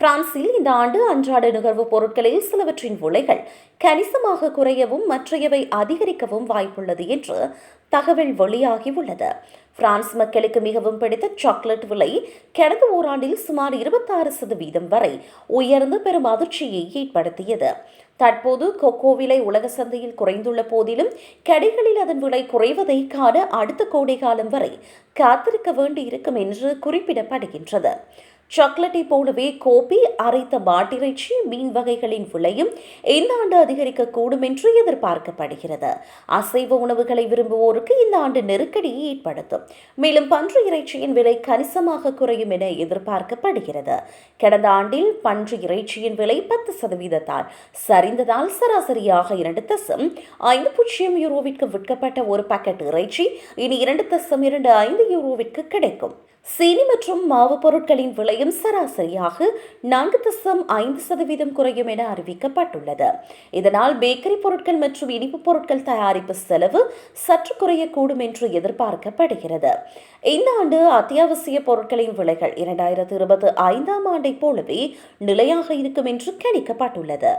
பிரான்சில் இந்த ஆண்டு அன்றாட நுகர்வுப் பொருட்களில் சிலவற்றின் விலைகள் கணிசமாக குறையவும் மற்றையவை அதிகரிக்கவும் வாய்ப்புள்ளது என்று தகவல் வெளியாகியுள்ளது. பிரான்ஸ் மக்களுக்கு மிகவும் பிடித்த சாக்லேட் விலை கடந்த ஓராண்டில் சுமார் இருபத்தாறு சதவீதம் வரை உயர்ந்து பெரும் அதிர்ச்சியை ஏற்படுத்தியது. தற்போது கொக்கோ விலை உலக சந்தையில் குறைந்துள்ள போதிலும் கடைகளில் அதன் விலை குறைவதை காண அடுத்த கோடை காலம் வரை காத்திருக்க வேண்டியிருக்கும் என்று குறிப்பிடப்படுகின்றது. சாக்லேட்டை போலவே கோபி அரைத்த மாட்டிறைச்சி மீன் வகைகளின் விலையும் இந்த ஆண்டு அதிகரிக்கக்கூடும் என்று எதிர்பார்க்கப்படுகிறது. அசைவ உணவுகளை விரும்புவோருக்கு இந்த ஆண்டு நெருக்கடியை ஏற்படுத்தும். மேலும் பன்றி இறைச்சியின் விலை கணிசமாக குறையும் என எதிர்பார்க்கப்படுகிறது. கடந்த ஆண்டில் பன்றி இறைச்சியின் விலை பத்து சதவீதத்தால் சரிந்ததால் சராசரியாக இரண்டு தசம் ஐந்து பூஜ்ஜியம் யூரோவிற்கு விற்கப்பட்ட ஒரு பாக்கெட் இறைச்சி இனி இரண்டு தசம் இரண்டு ஐந்து யூரோவிற்கு கிடைக்கும். சீனி மற்றும் மாவு பொருட்களின் விலை விலையும் சராசரியாக நான்கு தசம் ஐந்து சதவீதம் குறையும் என அறிவிக்கப்பட்டுள்ளது. இதனால் பேக்கரி பொருட்கள் மற்றும் இனிப்பு பொருட்கள் தயாரிப்பு செலவு சற்று குறையக்கூடும் என்று எதிர்பார்க்கப்படுகிறது. இந்த ஆண்டு அத்தியாவசிய பொருட்களின் விலைகள் இரண்டாயிரத்து இருபது ஐந்தாம் ஆண்டைப் போலவே நிலையாக இருக்கும் என்று கணிக்கப்பட்டுள்ளது.